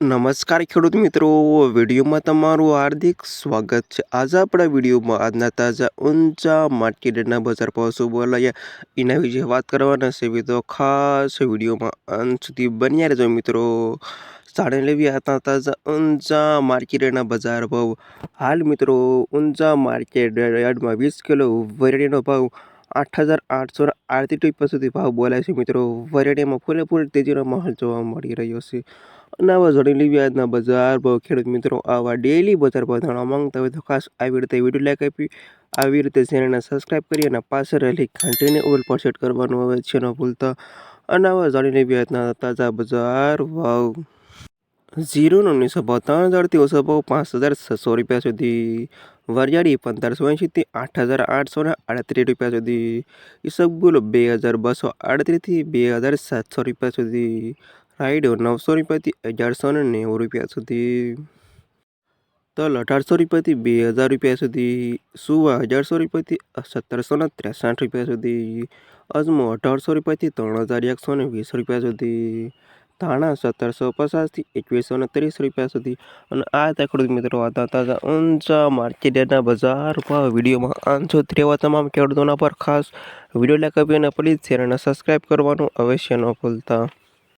નમસ્કાર ખેડૂત મિત્રો, વિડીયોમાં તમારું હાર્દિક સ્વાગત છે. આજે આપણા વિડીયોમાં આજના તાજા ઊંચા માર્કેટના બજાર ભાવ શું બોલાયા એના વિશે વાત કરવાના છે. તો ખાસ વિડીયોમાં અંત સુધી બન્યા રહેજો મિત્રો. જાણી લેવી આજના તાજા ઊંચા માર્કેટના બજાર ભાવ. હાલ મિત્રો, ઊંચા માર્કેટ યાર્ડમાં વીસ કિલો વરેડીનો ભાવ આઠ હજાર આઠસો આડત્રીસ રૂપિયા સુધી ભાવ બોલાય છે મિત્રો. વરેડીમાં ફૂલે ફૂલ તેજીનો માહોલ જોવા મળી રહ્યો છે. અને આવા જડીલી વ્યાજના બજાર ભાવ ખેડૂત મિત્રો આવા ડેલી બજાર ભાવ જાણવા માંગતા હોય તો ખાસ આવી રીતે વીડિયો લાઈક આપી, આવી રીતે ચેનલને સબસ્ક્રાઈબ કરી અને પાછળ રહેલી ઘંટીને ઓલ પર સેટ કરવાનું આવે છે ન ભૂલતા. અને આવા જાણીને વ્યાજના તાજા બજાર ભાવ ઝીરોનો ઓગણીસો ત્રણ હજારથી ઓછો ભાવ પાંચ હજાર છસો રૂપિયા સુધી. વરિયાળી પંદરસો એંશીથી આઠ હજાર આઠસો ને આડત્રીસ રૂપિયા સુધી. ઈસબગુલ બે હજાર બસો આડત્રીસથી બે હજાર સાતસો રૂપિયા સુધી. રાઈડો નવસો રૂપિયાથી અગિયારસો ને નેવું રૂપિયા સુધી. તલ, અઢારસો રૂપિયાથી બે હજાર રૂપિયા સુધી. સુવા, અગિયારસો રૂપિયાથી સત્તરસો ને ત્રેસઠ રૂપિયા સુધી. અજમો, અઢારસો રૂપિયાથી ત્રણ હજાર એકસો ને વીસ રૂપિયા સુધી. ધાણા સત્તરસો પચાસથી એકવીસો ને ત્રીસ રૂપિયા સુધી. અને આ તે ખેડૂત મિત્રો હતા તાજા ઊંચા માર્કેટના બજાર ભાવ વિડીયોમાં આંચો રહેવા તમામ ખેડૂતોના પર ખાસ વીડિયો લાઈક આપી અને પ્લીઝ ચેનલને સબસ્ક્રાઈબ કરવાનું અવશ્ય ન ભૂલતા.